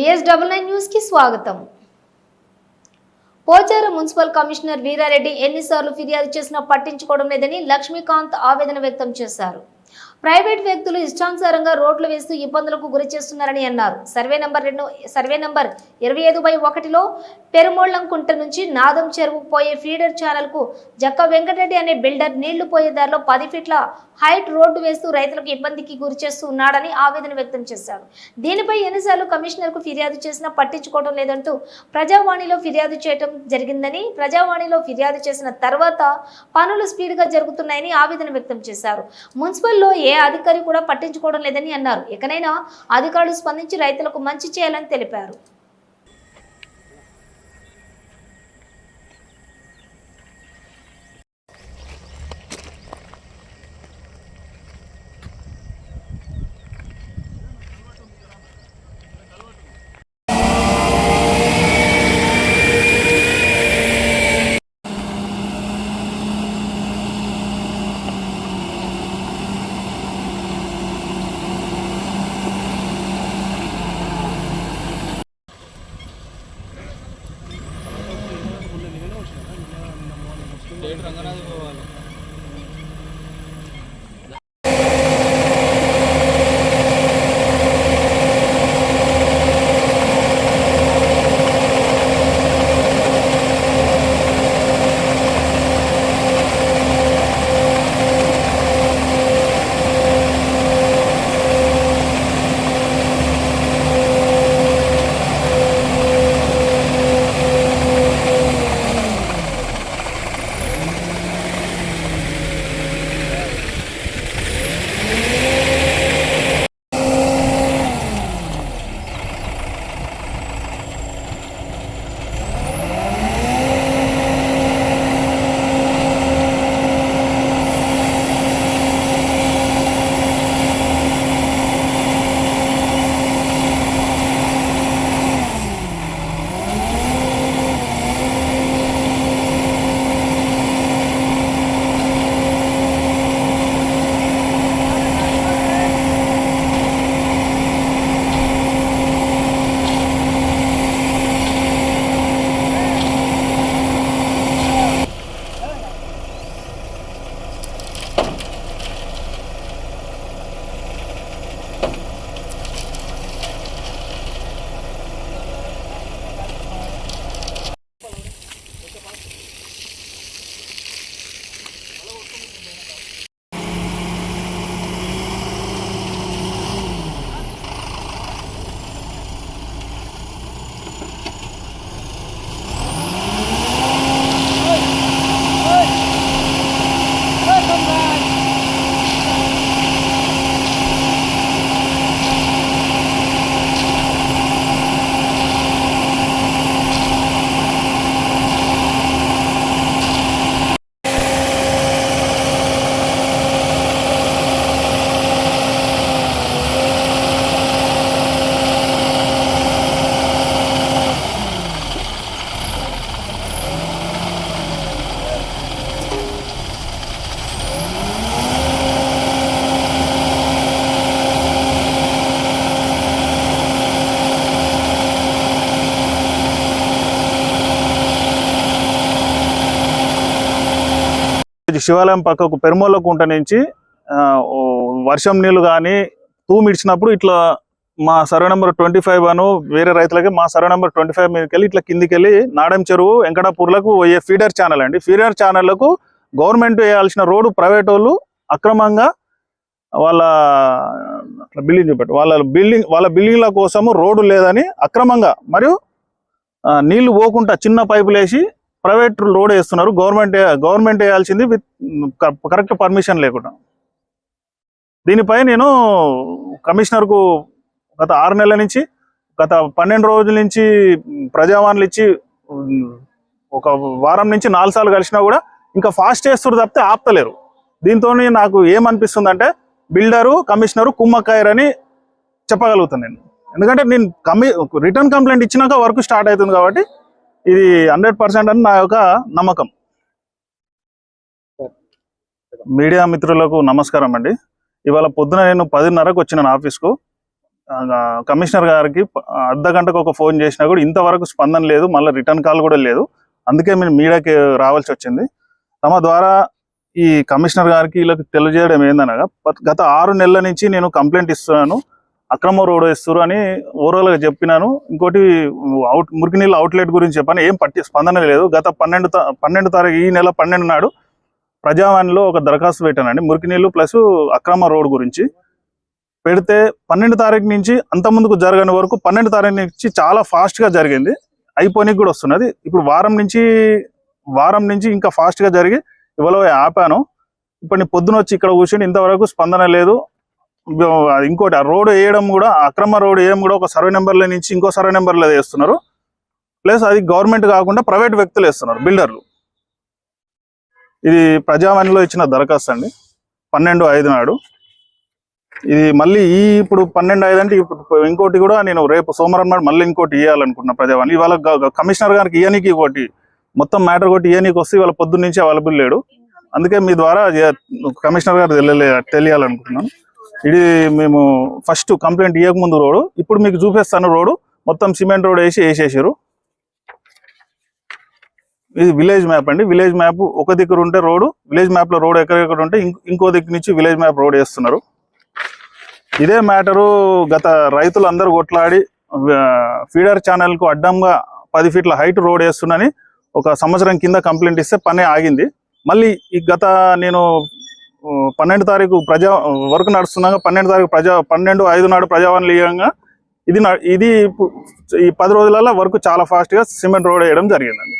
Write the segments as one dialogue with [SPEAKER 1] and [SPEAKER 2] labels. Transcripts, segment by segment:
[SPEAKER 1] VS double nine న్యూస్కి స్వాగతం. Pocharam municipal commissioner Veerareddy ఎన్నిసార్లు ఫిర్యాదు చేసినా పట్టించుకోవడం లేదని లక్ష్మీకాంత్ ఆవేదన వ్యక్తం చేశారు. ప్రైవేట్ వ్యక్తులు ఇష్టానుసారంగా రోడ్లు వేస్తూ ఇబ్బందులకు గురి చేస్తున్నారని అన్నారు. సర్వే నంబర్ రెండు సర్వే నంబర్ ఇరవై ఐదు బై ఒకటిలో పెరుమోళ్ళంకుంట నుంచి నాదం చెరువు పోయే ఫీడర్ ఛానల్కు జక్క వెంకటరెడ్డి అనే బిల్డర్ నీళ్ళు పోయే దారిలో పది ఫీట్ల హైట్ రోడ్డు వేస్తూ రైతులకు ఇబ్బందికి గురి చేస్తూ ఉన్నాడని ఆవేదన వ్యక్తం చేశారు. దీనిపై ఎన్నిసార్లు కమిషనర్కు ఫిర్యాదు చేసినా పట్టించుకోవడం లేదంటూ ప్రజావాణిలో ఫిర్యాదు చేయడం జరిగిందని ప్రజావాణిలో ఫిర్యాదు చేసిన తర్వాత పనులు స్పీడ్గా జరుగుతున్నాయని ఆవేదన వ్యక్తం చేశారు. మున్సిపల్లో ఏ ఏ అధికారి కూడా పట్టించుకోవడం లేదని అన్నారు. ఇకనైనా అధికారులు స్పందించి రైతులకు మంచి చేయాలని తెలిపారు.
[SPEAKER 2] ఇది శివాలయం పక్కకు పెరుమల కుంట నుంచి వర్షం నీళ్ళు కానీ తూమిడిచినప్పుడు ఇట్లా మా సర్వే నెంబర్ ట్వంటీ ఫైవ్ అను వేరే రైతులకి మా సర్వే నెంబర్ ట్వంటీ ఫైవ్ మీదకి వెళ్ళి ఇట్లా కిందికి వెళ్ళి నాడెం చెరువు వెంకటాపూర్లకు పోయే ఫీడర్ ఛానల్ అండి. ఫీడర్ ఛానళ్ళకు గవర్నమెంట్ వేయాల్సిన రోడ్డు ప్రైవేట్ వాళ్ళు అక్రమంగా వాళ్ళ అట్లా బిల్డింగ్ చూపెట్టు వాళ్ళ బిల్డింగ్ వాళ్ళ బిల్డింగ్ల కోసము రోడ్డు లేదని అక్రమంగా మరియు నీళ్ళు పోకుండా చిన్న పైపులు వేసి ప్రైవేట్ లోడ్ వేస్తున్నారు. గవర్నమెంట్ గవర్నమెంట్ వేయాల్సింది విత్ కరెక్ట్ పర్మిషన్ లేకుండా. దీనిపై నేను కమిషనర్కు గత ఆరు నెలల నుంచి గత పన్నెండు రోజుల నుంచి ప్రజావాణులు ఇచ్చి ఒక వారం నుంచి నాలుగు సార్లు కలిసినా కూడా ఇంకా ఫాస్ట్ చేస్తారు తప్పితే ఆపుతలేరు. దీంతో నాకు ఏమనిపిస్తుందంటే బిల్డరు కమిషనరు కుమ్మక్కాయరని చెప్పగలుగుతాను నేను. ఎందుకంటే నేను కమి రిటర్న్ కంప్లైంట్ ఇచ్చినాక వర్క్ స్టార్ట్ అవుతుంది కాబట్టి ఇది హండ్రెడ్ పర్సెంట్ అని నా యొక్క నమ్మకం. మీడియా మిత్రులకు నమస్కారం అండి. ఇవాళ పొద్దున నేను పదిన్నరకు వచ్చిన ఆఫీస్కు. కమిషనర్ గారికి అర్ధ గంటకు ఒక ఫోన్ చేసినా కూడా ఇంతవరకు స్పందన లేదు మళ్ళీ రిటర్న్ కాల్ కూడా లేదు. అందుకే మేము మీడియాకి రావాల్సి వచ్చింది. తమ ద్వారా ఈ కమిషనర్ గారికి వీళ్ళకి తెలియజేయడం ఏందనగా గత ఆరు నెలల నుంచి నేను కంప్లైంట్ ఇస్తున్నాను. అక్రమ రోడ్ వేస్తారు అని ఓవరాల్గా చెప్పినాను. ఇంకోటి అవుట్ మురికి నీళ్ళ అవుట్లెట్ గురించి చెప్పాను. ఏం పట్టి స్పందన లేదు. గత పన్నెండు పన్నెండు తారీఖు ఈ నెల పన్నెండు నాడు ప్రజావాణిలో ఒక దరఖాస్తు పెట్టానండి. మురికి నీళ్ళు ప్లస్ అక్రమ రోడ్ గురించి. పెడితే పన్నెండు తారీఖు నుంచి అంత ముందుకు జరగని వరకు పన్నెండు తారీఖు నుంచి చాలా ఫాస్ట్గా గా జరిగింది. అయిపోనికి కూడా వస్తున్నది. ఇప్పుడు వారం నుంచి వారం నుంచి ఇంకా ఫాస్ట్గా గా జరిగి ఇవాళ ఆపాను. ఇప్పుడు నేను పొద్దున వచ్చి ఇక్కడ కూర్చొని ఇంతవరకు స్పందన లేదు. ఇంకోటి ఆ రోడ్ వేయడం కూడా అక్రమ రోడ్ వేయడం కూడా ఒక సర్వే నెంబర్ల నుంచి ఇంకో సర్వే నెంబర్లో వేస్తున్నారు. ప్లస్ అది గవర్నమెంట్ కాకుండా ప్రైవేట్ వ్యక్తులు వేస్తున్నారు బిల్డర్లు. ఇది ప్రజావాణిలో ఇచ్చిన దరఖాస్తు అండి. పన్నెండు ఐదు నాడు. ఇది మళ్ళీ ఈ ఇప్పుడు పన్నెండు ఐదు అంటే ఇప్పుడు ఇంకోటి కూడా నేను రేపు సోమవారం నాడు మళ్ళీ ఇంకోటి ఇవ్వాలనుకుంటున్నా ప్రజావాణి. ఇవాళ కమిషనర్ గారికి ఇయనికి ఒకటి మొత్తం మ్యాటర్ కొట్టి ఇయనికి వస్తే ఇవాళ పొద్దున్న అవైలబుల్ లేడు. అందుకే మీ ద్వారా కమిషనర్ గారు తెలియలే తెలియాలనుకుంటున్నాను. ఇది మేము ఫస్ట్ కంప్లైంట్ ఇవ్వకముందు రోడ్డు ఇప్పుడు మీకు చూపిస్తాను రోడ్డు మొత్తం సిమెంట్ రోడ్ వేసి వేసేసారు. ఇది విలేజ్ మ్యాప్ అండి. విలేజ్ మ్యాప్ ఒక దగ్గర ఉంటే రోడ్డు విలేజ్ మ్యాప్లో రోడ్ ఎక్కడెక్కడ ఉంటే ఇంకో- దగ్గర నుంచి విలేజ్ మ్యాప్ రోడ్ వేస్తున్నారు. ఇదే మ్యాటరు గత రైతులు అందరూ కొట్లాడి ఫీడర్ ఛానల్కు అడ్డంగా పది ఫీట్ల హైట్ రోడ్ వేస్తున్నని ఒక సంవత్సరం కింద కంప్లైంట్ ఇస్తే పని ఆగింది. మళ్ళీ ఈ గత నేను పన్నెండు తారీఖు ప్రజా వర్క్ నడుస్తున్నాగా పన్నెండు తారీఖు ప్రజా పన్నెండు ఐదు నాడు ప్రజావాణి లీయంగా ఇది ఇది ఈ పది రోజులలో వర్క్ చాలా ఫాస్ట్గా సిమెంట్ రోడ్ వేయడం జరిగిందండి.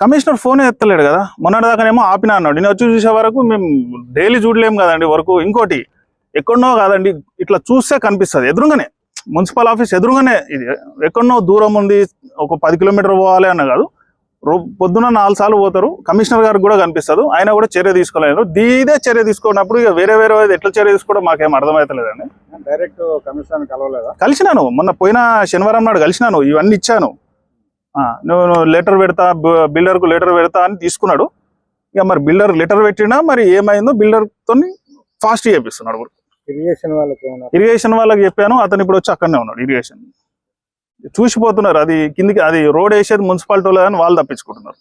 [SPEAKER 3] కమిషనర్
[SPEAKER 2] ఫోన్ ఎత్తలేడు కదా? మొన్నటి దాకానేమో ఆపినా అన్నాడు. నేను వచ్చి చూసే వరకు మేము డైలీ చూడలేం కదండి వరకు. ఇంకోటి ఎక్కడనో కాదండి ఇట్లా చూస్తే కనిపిస్తుంది. ఎదురుగానే మున్సిపల్ ఆఫీస్ ఎదురుగానే ఇది. ఎక్కడనో దూరం ఉంది ఒక పది కిలోమీటర్ పోవాలి అన్న కాదు. పొద్దున నాలుగు సార్లు పోతారు. కమిషనర్ గారికి కూడా కనిపిస్తుంది. ఆయన కూడా చర్య తీసుకోలేదు దీదే చర్య తీసుకున్నప్పుడు ఇక వేరే వేరే ఎట్లా చర్య తీసుకోవడం మాకేం అర్థమవుతలేదండి
[SPEAKER 3] డైరెక్ట్ కమిషనర్ కలవలేదా?
[SPEAKER 2] కలిసినాను. మొన్న పోయిన శనివారం నాడు కలిసినాను. ఇవన్నీ ఇచ్చాను. ఆ, నువ్వు లెటర్ పెడతా బిల్డర్కు లెటర్ పెడతా అని తీసుకున్నాడు. ఇక మరి బిల్డర్ లెటర్ పెట్టినా మరి ఏమైందో బిల్డర్ తోని ఫాస్ట్ చేపిస్తున్నాడు.
[SPEAKER 3] ఇరిగేషన్ వాళ్ళకి
[SPEAKER 2] ఇరిగేషన్ వాళ్ళకి చెప్పాను. అతను ఇప్పుడు వచ్చి అక్కడనే ఉన్నాడు. ఇరిగేషన్. చూసిపోతున్నారు. అది కిందికి అది రోడ్ వేసేది మున్సిపాలిటీ వాళ్ళు అని వాళ్ళు తప్పించుకుంటున్నారు.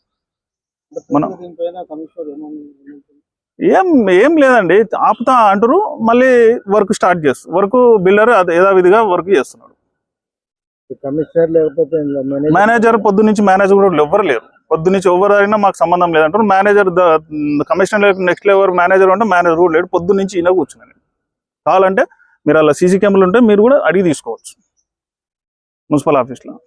[SPEAKER 2] మనం- ఏం ఏం లేదండి. ఆపుతా అంటారు మళ్ళీ వర్క్ స్టార్ట్ చేస్తారు వర్క్ బిల్డర్ అది యథావిధిగా వర్క్ చేస్తున్నాడు.
[SPEAKER 3] కమిషనర్ లేకపోతే ఇందులో
[SPEAKER 2] మేనేజర్ పొద్దు నుంచి మేనేజర్ కూడా ఎవ్వరు లేరు. పొద్దు నుంచి ఎవరు అయినా మాకు సంబంధం లేదంటారు. Manager commissioner next level manager అంటే మేనేజర్ కూడా లేడు. పొద్దు నుంచి ఈయన కూర్చున్నాను కావాలంటే మీరు అలా సీసీ కెమెరాలు ఉంటే మీరు కూడా అడిగి తీసుకోవచ్చు. మున్సిపల్ ఆఫీస్లో.